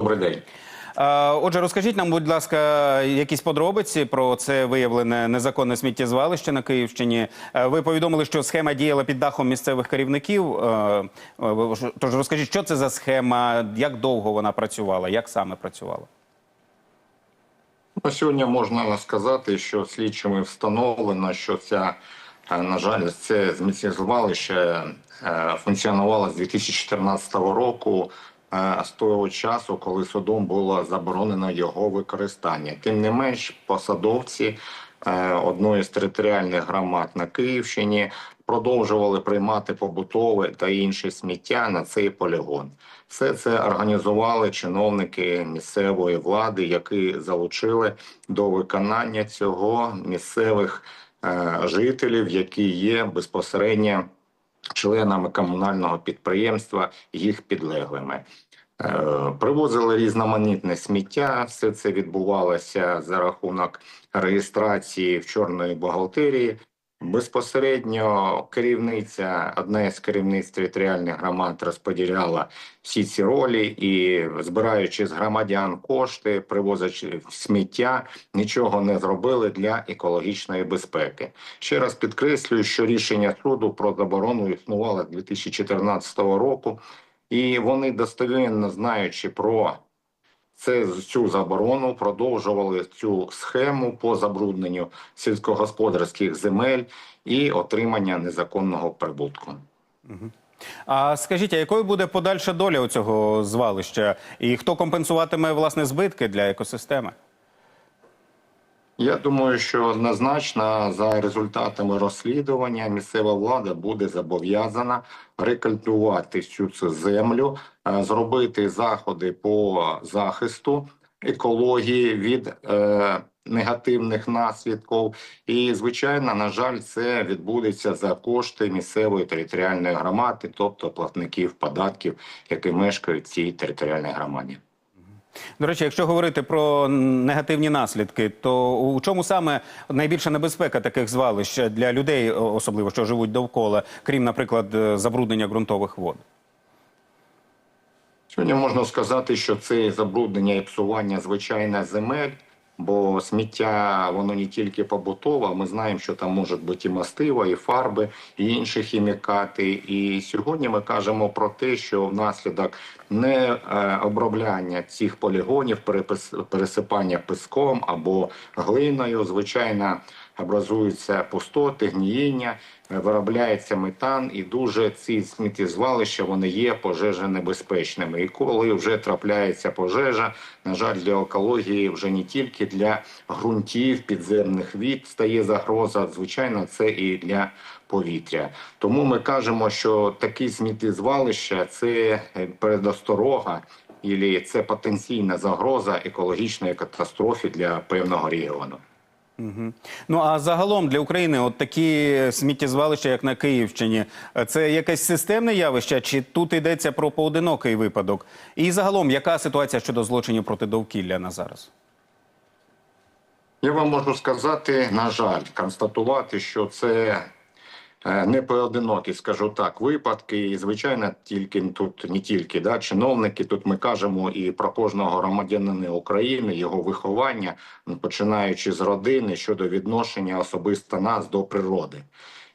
Добрий день. Отже, розкажіть нам, будь ласка, якісь подробиці про це виявлене незаконне сміттєзвалище на Київщині. Ви повідомили, що схема діяла під дахом місцевих керівників. Тож розкажіть, що це за схема, як довго вона працювала, як саме працювала? Ну, сьогодні можна сказати, що слідчими встановлено, що ця, на жаль, це зміцнезвалище е, функціонувало з 2014 року, з того часу, коли судом було заборонено його використання. Тим не менш, посадовці е, одної з територіальних громад на Київщині продовжували приймати побутове та інше сміття на цей полігон. Все це організували чиновники місцевої влади, які залучили до виконання цього місцевих е, жителів, які є безпосередньо членами комунального підприємства, їх підлеглими. Е, Привозили різноманітне сміття. Все це відбувалося за рахунок реєстрації в чорної бухгалтерії. Безпосередньо керівниця, одна з керівниць територіальних громад розподіляла всі ці ролі і, збираючи з громадян кошти, привозячи сміття, нічого не зробили для екологічної безпеки. Ще раз підкреслюю, що рішення суду про заборону існувало з 2014 року, і вони достовірно знаючи про це цю заборону продовжували цю схему по забрудненню сільськогосподарських земель і отримання незаконного прибутку. А скажіть, а якою буде подальша доля у цього звалища? І хто компенсуватиме власне збитки для екосистеми? Я думаю, що однозначно за результатами розслідування місцева влада буде зобов'язана рекультувати всю цю землю, е, зробити заходи по захисту екології від е, негативних наслідків. І, звичайно, на жаль, це відбудеться за кошти місцевої територіальної громади, тобто платників податків, які мешкають в цій територіальній громаді. До речі, якщо говорити про негативні наслідки, то у чому саме найбільша небезпека таких звалищ для людей, особливо що живуть довкола, крім, наприклад, е, забруднення ґрунтових вод? Сьогодні можна сказати, що це забруднення і псування звичайних земель, бо сміття воно не тільки побутове. Ми знаємо, що там можуть бути і мастива, і фарби, і інші хімікати. І сьогодні ми кажемо про те, що внаслідок не е, обробляння цих полігонів, пересипання піском або глиною, звичайно, образуються пустоти, гнієння, е, виробляється метан, і дуже ці сміттєзвалища вони є пожежонебезпечними. І коли вже трапляється пожежа, на жаль, для екології вже не тільки для ґрунтів, підземних від стає загроза. Звичайно, це і для повітря. Тому ми кажемо, що такі сміттєзвалища це е, передосторога. І це потенційна загроза екологічної катастрофи для певного регіону. Ну а загалом для України, от такі сміттєзвалища, як на Київщині, це якесь системне явище, чи тут йдеться про поодинокий випадок? І загалом, яка ситуація щодо злочинів проти довкілля на зараз? Я вам можу сказати, на жаль, констатувати, що це не поодинокі, скажу так, випадки. І звичайно, тільки тут не тільки да, чиновники. Тут ми кажемо і про кожного громадянина України, його виховання, починаючи з родини щодо відношення особисто нас до природи.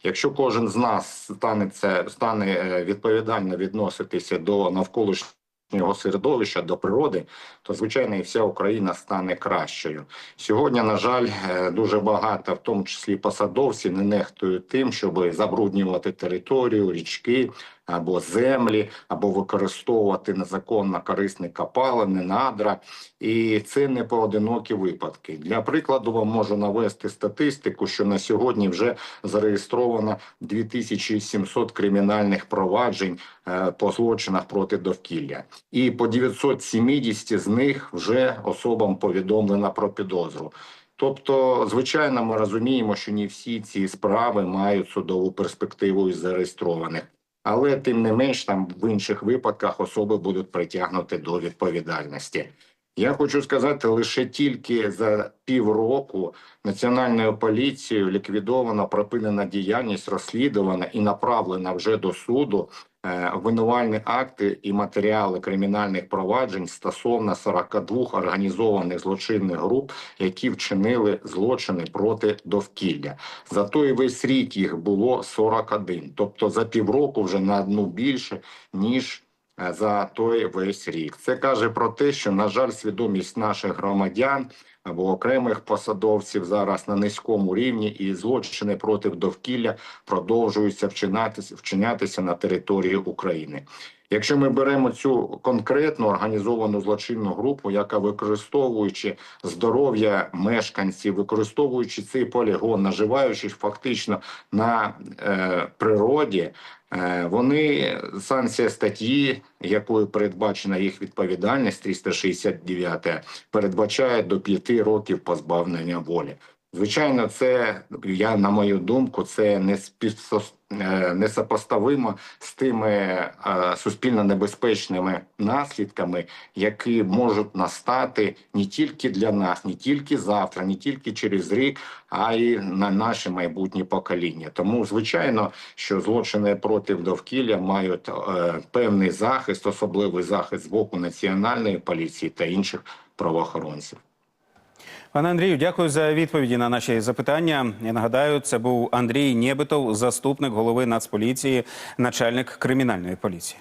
Якщо кожен з нас стане це стане е, відповідально відноситися до навколишнього його середовища до природи, то звичайно і вся Україна стане кращою. Сьогодні, на жаль, е, дуже багато, в тому числі посадовці, не нехтують тим, щоб забруднювати територію, річки або землі, або використовувати незаконно корисні копалини, надра. І це не поодинокі випадки. Для прикладу, вам можу навести статистику, що на сьогодні вже зареєстровано 2700 кримінальних проваджень е, по злочинах проти довкілля, і по 970 з них вже особам повідомлено про підозру. Тобто, звичайно, ми розуміємо, що не всі ці справи мають судову перспективу із зареєстрованих, але тим не менш, там в інших випадках особи будуть притягнуті до відповідальності. Я хочу сказати, лише тільки за півроку національною поліцією ліквідована припинена діяльність, розслідувана і направлена вже до суду е, обвинувальні акти і матеріали кримінальних проваджень стосовно 42 організованих злочинних груп, які вчинили злочини проти довкілля. За той весь рік їх було 41. Тобто за півроку вже на одну більше ніж за той весь рік. Це каже про те, що на жаль, свідомість наших громадян або окремих посадовців зараз на низькому рівні, і злочини проти довкілля продовжуються вчинатися вчинятися на території України. Якщо ми беремо цю конкретну організовану злочинну групу, яка використовуючи здоров'я мешканців, використовуючи цей полігон, наживаючись фактично на е, природі, вони санкція статті, якою передбачена їх відповідальність, 369, передбачає до 5 років позбавлення волі. Звичайно, це я на мою думку, це не співсос- е, несопоставимо з тими е, суспільно небезпечними наслідками, які можуть настати не тільки для нас, не тільки завтра, не тільки через рік, а й на наші майбутні покоління. Тому, звичайно, що злочини проти довкілля мають е, певний захист, особливий захист з боку національної поліції та інших правоохоронців. Пане Андрію, дякую за відповіді на наші запитання. Я нагадаю, це був Андрій Нєбитов, заступник голови Нацполіції, начальник кримінальної поліції.